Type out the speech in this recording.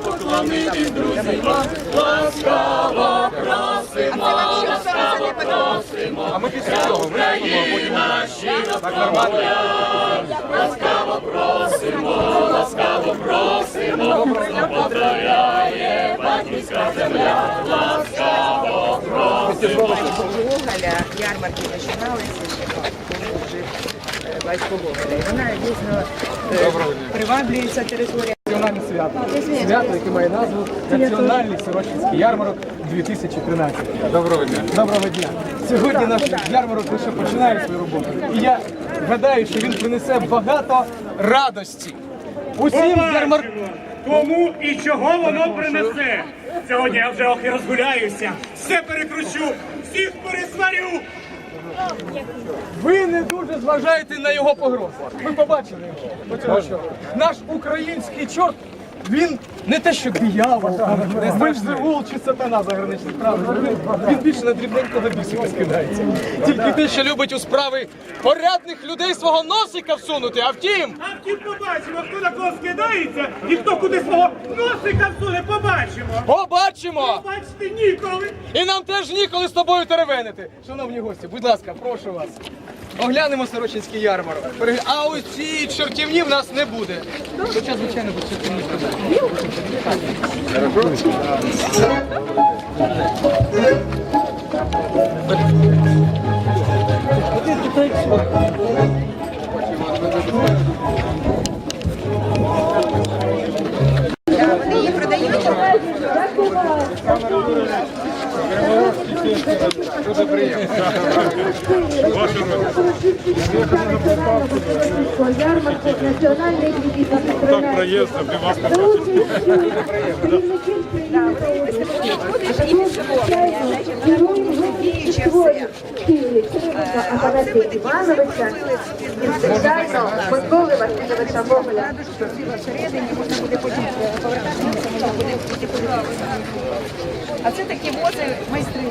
Поклонити друзі вам, ласкаво просимо, ласкаво просимо. А ми після цього виступимо, а потім щиро так ласкаво просимо, ласкаво просимо. Поздравляє батьківська земля, ласкаво просимо. Гоголя ярмарки починалися ще жив е, Гоголя. Вона дійсно е, приваблюється територія. Національне свято. Свято, яке має назву Національний сорочинський ярмарок 2013. Доброго дня. Доброго дня. Сьогодні наш ярмарок лише починає свою роботу. І я гадаю, що він принесе багато радості. Усім ярмарк... Кому і чого воно принесе? Сьогодні я вже охи розгуляюся, все перекручу, всіх пересварю. Ви не дуже зважаєте на його погрози. Ви побачили його. Наш український чорт. Він не те, що диявол, Бельзевул чи сатана за граничних правил. Він, більше на дрібненького бісика скидається. Тільки те, що любить у справи порядних людей свого носика всунути, а втім. А втім побачимо, хто на кого скидається і хто куди свого носика всуне, побачимо. Побачимо! Бачите, ніколи. І нам теж ніколи з тобою теревенити. Шановні гості, будь ласка, прошу вас. Оглянемо Сорочинський ярмарок. Перегля- А ось цієї чортівні в нас не буде. Хоча, звичайно, буде чортівні. Вони її продають. Ярмарку національний 2013. проїзд, вас Апарати Івановича і звичайно Миколи Васильовича Гоголя. А це такі вози майстри